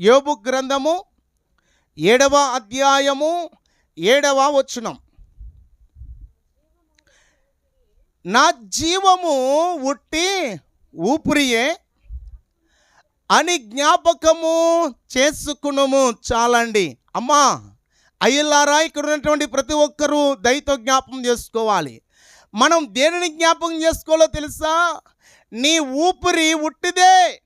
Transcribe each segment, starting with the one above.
యోబు గ్రంథము ఏడవ అధ్యాయము ఏడవ వచనం. నా జీవము ఉట్టి ఊపిరియే అని జ్ఞాపకము చేసుకునము చాలండి. అమ్మా అయ్యలారా ఇక్కడ ఉన్నటువంటి ప్రతి ఒక్కరూ దయతో జ్ఞాపం చేసుకోవాలి. మనం దేనిని జ్ఞాపకం చేసుకోవాలో తెలుసా? నీ ఊపిరి ఉట్టిదే.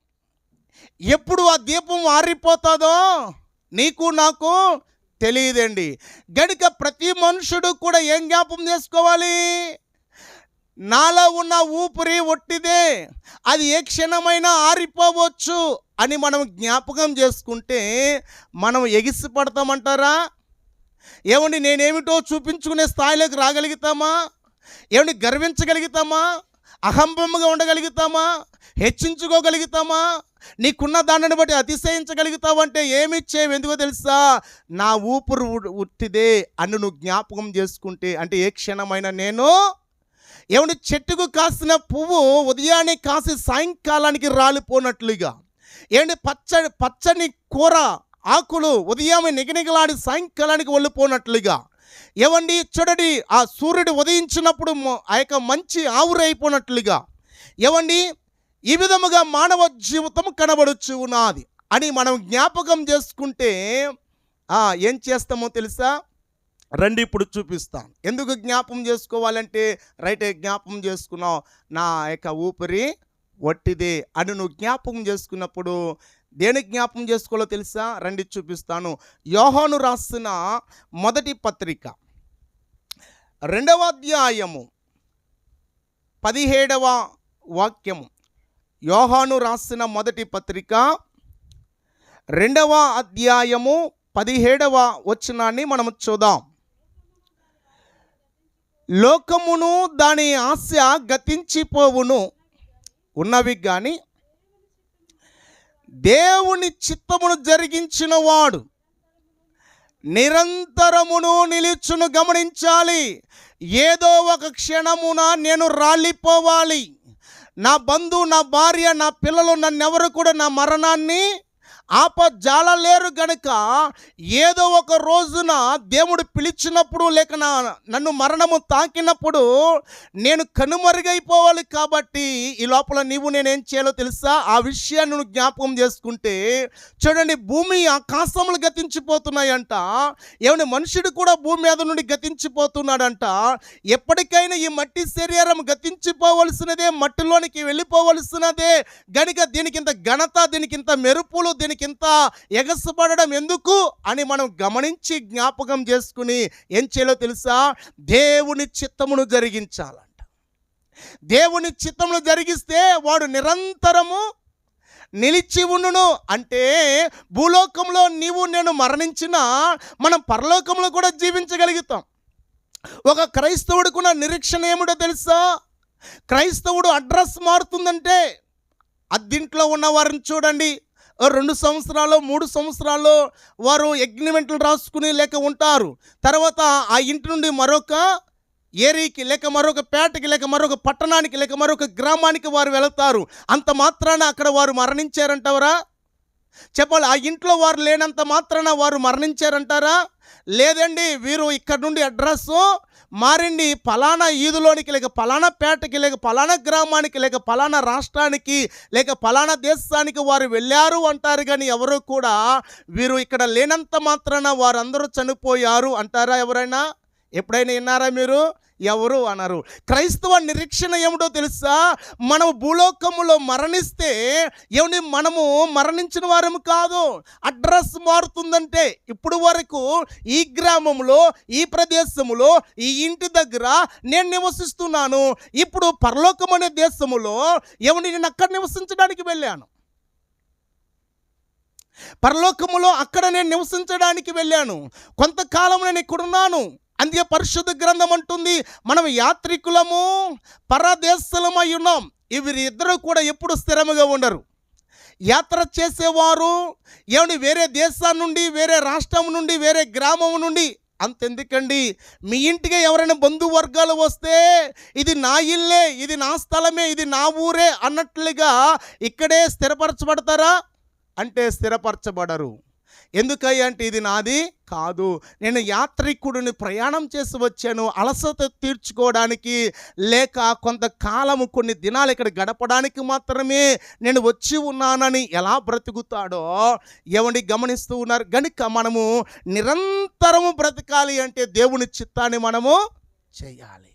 ఎప్పుడు ఆ దీపం ఆరిపోతుందో నీకు నాకు తెలియదండి. గనుక ప్రతి మనుషుడు కూడా ఏం జ్ఞాపకం చేసుకోవాలి? నాలో ఉన్న ఊపిరి ఒట్టిదే. అది ఏ క్షణమైనా ఆరిపోవచ్చు అని మనం జ్ఞాపకం చేసుకుంటే మనం ఎగిసి పడతామంటారా ఏమండి నేనేమిటో చూపించుకునే స్థాయిలోకి రాగలుగుతామా? ఏమండి గర్వించగలుగుతామా? అహంభముగా ఉండగలుగుతామా? హెచ్చించుకోగలుగుతామా? నీకున్న దానిని బట్టి అతిశయించగలుగుతావంటే ఏమి ఇచ్చేవి? ఎందుకో తెలుసా? నా ఊపిరి ఉ- ఉట్టిదే అని నువ్వు జ్ఞాపకం చేసుకుంటే అంటే ఏ క్షణమైనా నేను ఏమని చెట్టుకు కాసిన పువ్వు ఉదయాన్నే కాసి సాయంకాలానికి రాలిపోనట్లుగా. ఏమంటే పచ్చని పచ్చని కూర ఆకులు ఉదయాన్నే నిగనిగలాడి సాయంకాలానికి వెళ్ళిపోనట్లుగా ఏవండి? చూడండి ఆ సూర్యుడు ఉదయించినప్పుడు ఆ యొక్క మంచి ఆవురైపోయినట్లుగా ఏవండి? ఈ విధముగా మానవ జీవితం కనబడుచు ఉన్నది అని మనం జ్ఞాపకం చేసుకుంటే ఏం చేస్తామో తెలుసా? రండి ఇప్పుడు చూపిస్తాను ఎందుకు జ్ఞాపం చేసుకోవాలంటే రైట్ జ్ఞాపం చేసుకున్నావు నా యొక్క ఊపిరి వట్టిదే. అని నువ్వు జ్ఞాపకం చేసుకున్నప్పుడు దేని జ్ఞాపకం చేసుకోవాలో తెలుసా? రండి చూపిస్తాను. యోహాను రాసిన మొదటి పత్రిక. రెండవ అధ్యాయము. పదిహేడవ వాక్యము. యోహాను రాసిన మొదటి పత్రిక. రెండవ అధ్యాయము పదిహేడవ వచనాన్ని మనం చూద్దాం. లోకమును దాని ఆశ గతించిపోవును. ఉన్నవి కానీ దేవుని చిత్తమును జరిగించిన వాడు నిరంతరమును నిలుచును గమనించాలి. ఏదో ఒక క్షణమున నేను రాలిపోవాలి. నా బంధువు నా భార్య నా పిల్లలు నన్నెవరు కూడా నా మరణాన్ని ఆపజాలలేరు గనుక ఏదో ఒక రోజున దేవుడు పిలిచినప్పుడు లేక నా నన్ను మరణము తాకినప్పుడు నేను కనుమరుగైపోవాలి కాబట్టి ఈ లోపల నీవు నేనేం చేయాలో తెలుసా? ఆ విషయాన్ని నువ్వు జ్ఞాపకం చేసుకుంటే చూడండి భూమి ఆకాశములు గతించిపోతున్నాయంట. ఏమని మనుషుడు కూడా భూమి మీద నుండి గతించిపోతున్నాడంట. ఎప్పటికైనా ఈ మట్టి శరీరం గతించిపోవలసినదే మట్టిలోనికి వెళ్ళిపోవలసినదే. గనుక దీనికి ఇంత ఘనత దీనికి ఇంత మెరుపులు దీనికి ఇంత ఎగసపడడం ఎందుకు అని మనం గమనించి జ్ఞాపకం చేసుకుని ఏం చేయాలో తెలుసా? దేవుని చిత్తమును జరిగించాలంట. దేవుని చిత్తమును జరిగిస్తే వాడు నిరంతరము నిలిచి ఉండును. అంటే భూలోకంలో నీవు నేను మరణించినా మనం పరలోకంలో కూడా జీవించగలుగుతాం. ఒక క్రైస్తవుడికున్న నిరీక్షణ ఏమిటో తెలుసా? క్రైస్తవుడు అడ్రస్ మారుతుందంటే అద్దింట్లో ఉన్న వారిని చూడండి. రెండు సంవత్సరాలు మూడు సంవత్సరాలు వారు అగ్రిమెంట్లు రాసుకుని లేక ఉంటారు. తర్వాత ఆ ఇంటి నుండి మరొక ఏరీకి లేక మరొక పేటకి లేక మరొక పట్టణానికి లేక మరొక గ్రామానికి వారు వెళతారు. అంత మాత్రాన అక్కడ వారు మరణించారంటవరా? చెప్పాలి ఆ ఇంట్లో వారు లేనంత మాత్రాన వారు మరణించారంటారా? లేదండి వీరు ఇక్కడ నుండి అడ్రస్ మారిండి ఫలానా ఈదులోనికి లేక ఫలానా పేటకి లేక ఫలానా గ్రామానికి లేక ఫలానా రాష్ట్రానికి లేక ఫలానా దేశానికి వారు వెళ్ళారు అంటారు కానీ ఎవరు కూడా వీరు ఇక్కడ లేనంత మాత్రాన వారందరూ చనిపోయారు అంటారా ఎవరైనా? ఎప్పుడైనా విన్నారా మీరు? ఎవరు అన్నారు క్రైస్తవ నిరీక్షణ ఏమిటో తెలుసా? మనం భూలోకములో మరణిస్తే ఏమని మనము మరణించిన వారము కాదు. అడ్రస్ మారుతుందంటే ఇప్పుడు వరకు ఈ గ్రామంలో ఈ ప్రదేశములో ఈ ఇంటి దగ్గర నేను నివసిస్తున్నాను. ఇప్పుడు పరలోకం అనే దేశములో ఏమని నేను అక్కడ నివసించడానికి వెళ్ళాను. పరలోకములో అక్కడ నేను నివసించడానికి వెళ్ళాను. కొంతకాలం నేను ఇక్కడున్నాను. అందుకే పరిశుద్ధ గ్రంథం అంటుంది మనం యాత్రికులము పరదేశలమై ఉన్నాం వీరి ఇద్దరు కూడా ఎప్పుడు స్థిరముగా ఉండరు. యాత్ర చేసేవారు ఏమని వేరే దేశం నుండి వేరే రాష్ట్రం నుండి వేరే గ్రామం నుండి? అంతెందుకండి. మీ ఇంటికి ఎవరైనా బంధువర్గాలు వస్తే ఇది నా ఇల్లే ఇది నా స్థలమే ఇది నా ఊరే అన్నట్లుగా ఇక్కడే స్థిరపరచబడతారా? అంటే స్థిరపరచబడరు. ఎందుకయ్యా అంటే ఇది నాది కాదు. నేను యాత్రికుడిని ప్రయాణం చేసి వచ్చాను. అలసత తీర్చుకోవడానికి లేక కొంతకాలము కొన్ని దినాలు ఇక్కడ గడపడానికి మాత్రమే నేను వచ్చి ఉన్నానని ఎలా బ్రతుకుతాడో ఎవరిని గమనిస్తూ ఉన్నారు. గనుక మనము నిరంతరము బ్రతకాలి అంటే దేవుని చిత్తాన్ని మనము చేయాలి.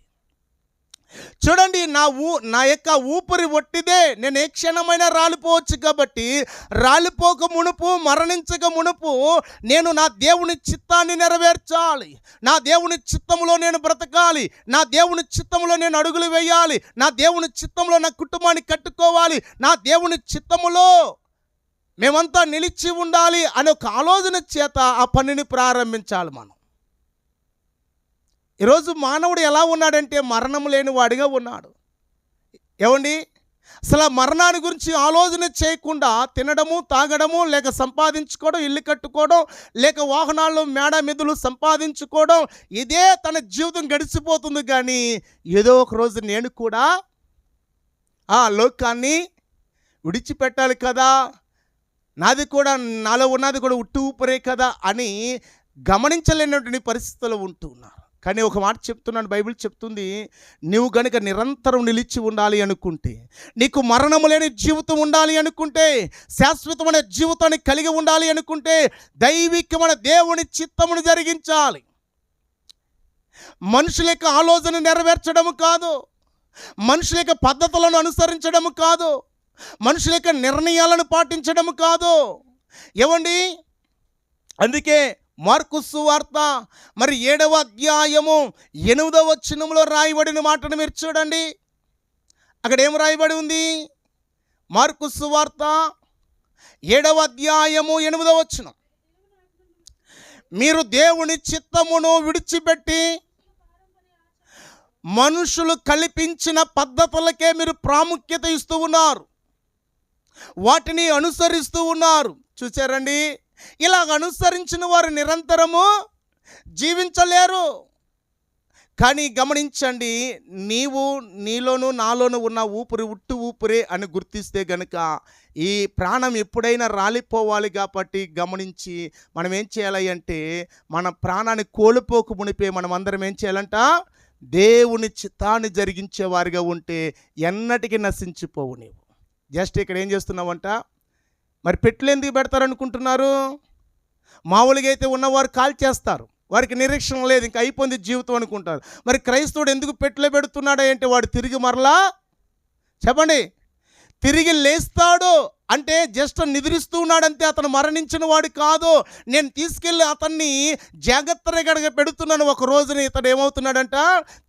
చూడండి నా ఊ నా యొక్క ఊపిరి ఒట్టిదే. నేను ఏ క్షణమైనా రాలిపోవచ్చు కాబట్టి రాలిపోక మునుపు మరణించక మునుపు నేను నా దేవుని చిత్తాన్ని నెరవేర్చాలి. నా దేవుని చిత్తంలో నేను బ్రతకాలి. నా దేవుని చిత్తంలో నేను అడుగులు వేయాలి. నా దేవుని చిత్తంలో నా కుటుంబాన్ని కట్టుకోవాలి. నా దేవుని చిత్తములో మేమంతా నిలిచి ఉండాలి అనే ఒక ఆలోచన చేత ఆ పనిని ప్రారంభించాలి మనం. ఈరోజు మానవుడు ఎలా ఉన్నాడంటే మరణం లేని వాడిగా ఉన్నాడు. ఏమండి? అసలు ఆ మరణాన్ని గురించి ఆలోచన చేయకుండా తినడము తాగడము లేక సంపాదించుకోవడం ఇల్లు కట్టుకోవడం లేక వాహనాల్లో మేడ మెదులు సంపాదించుకోవడం ఇదే తన జీవితం గడిచిపోతుంది కానీ ఏదో ఒక రోజు నేను కూడా ఆ లోకాన్ని విడిచిపెట్టాలి కదా నాది కూడా నాలో ఉన్నది కూడా ఉట్టు ఊపిరే కదా అని గమనించలేనటువంటి పరిస్థితుల్లో ఉంటున్నారు. కానీ ఒక మాట చెప్తున్నాను బైబిల్ చెప్తుంది నీవు గనుక నిరంతరం నిలిచి ఉండాలి అనుకుంటే నీకు మరణము లేని జీవితం ఉండాలి అనుకుంటే శాశ్వతమైన జీవితాన్ని కలిగి ఉండాలి అనుకుంటే దైవికమైన దేవుని చిత్తమును జరిగించాలి. మనుషుల యొక్క ఆలోచన నెరవేర్చడము కాదు మనుషుల యొక్క పద్ధతులను అనుసరించడము కాదు మనుషుల యొక్క నిర్ణయాలను పాటించడము కాదు. ఏమండి? అందుకే మార్కు సువార్త మరి ఏడవ అధ్యాయము ఎనిమిదవ వచనంలో రాయబడిన మాటను మీరు చూడండి. అక్కడ ఏం రాయబడి ఉంది? మార్కు సువార్త ఏడవ అధ్యాయము ఎనిమిదవ వచనం. మీరు దేవుని చిత్తమును విడిచిపెట్టి మనుషులు కల్పించిన పద్ధతులకే మీరు ప్రాముఖ్యత ఇస్తూ ఉన్నారు. వాటిని అనుసరిస్తూ ఉన్నారు. చూసారండి ఇలాగ అనుసరించిన వారు నిరంతరము జీవించలేరు. కానీ గమనించండి నీవు నీలోను నాలోను ఉన్న ఊపిరి ఉట్టు ఊపిరే అని గుర్తిస్తే గనుక ఈ ప్రాణం ఎప్పుడైనా రాలిపోవాలి కాబట్టి గమనించి మనం ఏం చేయాలి అంటే మన ప్రాణాన్ని కోల్పోకు మునిపే మనం అందరం ఏం చేయాలంట? దేవుని చిత్తాన్ని జరిగించేవారిగా ఉంటే ఎన్నటికీ నశించిపోవు నీవు. జస్ట్ ఇక్కడ ఏం చేస్తున్నావంట? మరి పెట్లు ఎందుకు పెడతారనుకుంటున్నారు? మామూలుగా అయితే ఉన్నవారు కాల్ చేస్తారు. వారికి నిరీక్షణ లేదు ఇంకా అయిపోయింది జీవితం అనుకుంటారు. మరి క్రైస్తవుడు ఎందుకు పెట్లో పెడుతున్నాడు అంటే వాడు తిరిగి మరలా? చెప్పండి. తిరిగి లేస్తాడు అంటే జస్ట్ నిద్రిస్తూ ఉన్నాడంతే అతను మరణించిన వాడు కాదు. నేను తీసుకెళ్ళి అతన్ని జాగ్రత్తగా పెడుతున్నాను ఒక రోజున ఇతడు ఏమవుతున్నాడంట?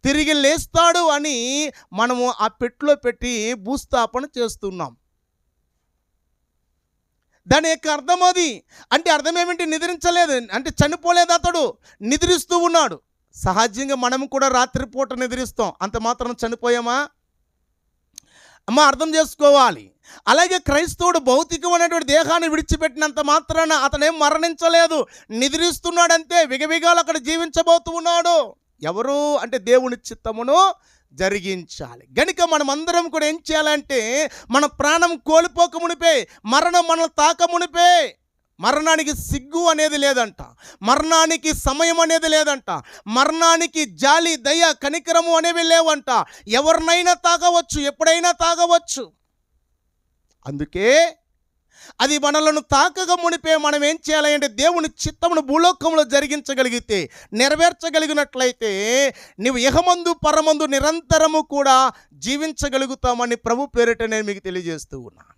తిరిగి లేస్తాడు అని మనము ఆ పెట్టులో పెట్టి భూస్థాపన చేస్తున్నాం. దాని యొక్క అర్థం అది. అంటే అర్థం ఏమిటి నిద్రించలేదు. అంటే చనిపోలేదు అతడు. నిద్రిస్తూ ఉన్నాడు. సహజంగా మనం కూడా రాత్రిపూట నిద్రిస్తాం. అంత మాత్రం చనిపోయామా? అమ్మ అర్థం చేసుకోవాలి. అలాగే క్రైస్తవుడు భౌతికమైనటువంటి దేహాన్ని విడిచిపెట్టినంత మాత్రాన అతనేం మరణించలేదు. నిద్రిస్తున్నాడంతే. విగవిగాలు అక్కడ జీవించబోతూ ఉన్నాడు. ఎవరు? అంటే దేవుని చిత్తమును జరిగించాలి. గనుక మనం అందరం కూడా ఏం చేయాలంటే మన ప్రాణం కోల్పోక మునిపే మరణం మనల్ని తాక మునిపే. మరణానికి సిగ్గు అనేది లేదంట. మరణానికి సమయం అనేది లేదంట. మరణానికి జాలి దయ కనికరము అనేవి లేవంట. ఎవరినైనా తాగవచ్చు ఎప్పుడైనా తాగవచ్చు. అందుకే అది మనలను తాకగా మునిపే మనం ఏం చేయాలంటే దేవుని చిత్తమును భూలోకంలో జరిగించగలిగితే నెరవేర్చగలిగినట్లయితే నీవు ఇహమందు పరమందు నిరంతరము కూడా జీవించగలుగుతామని ప్రభు పేరిట నేను మీకు తెలియజేస్తూ ఉన్నాను.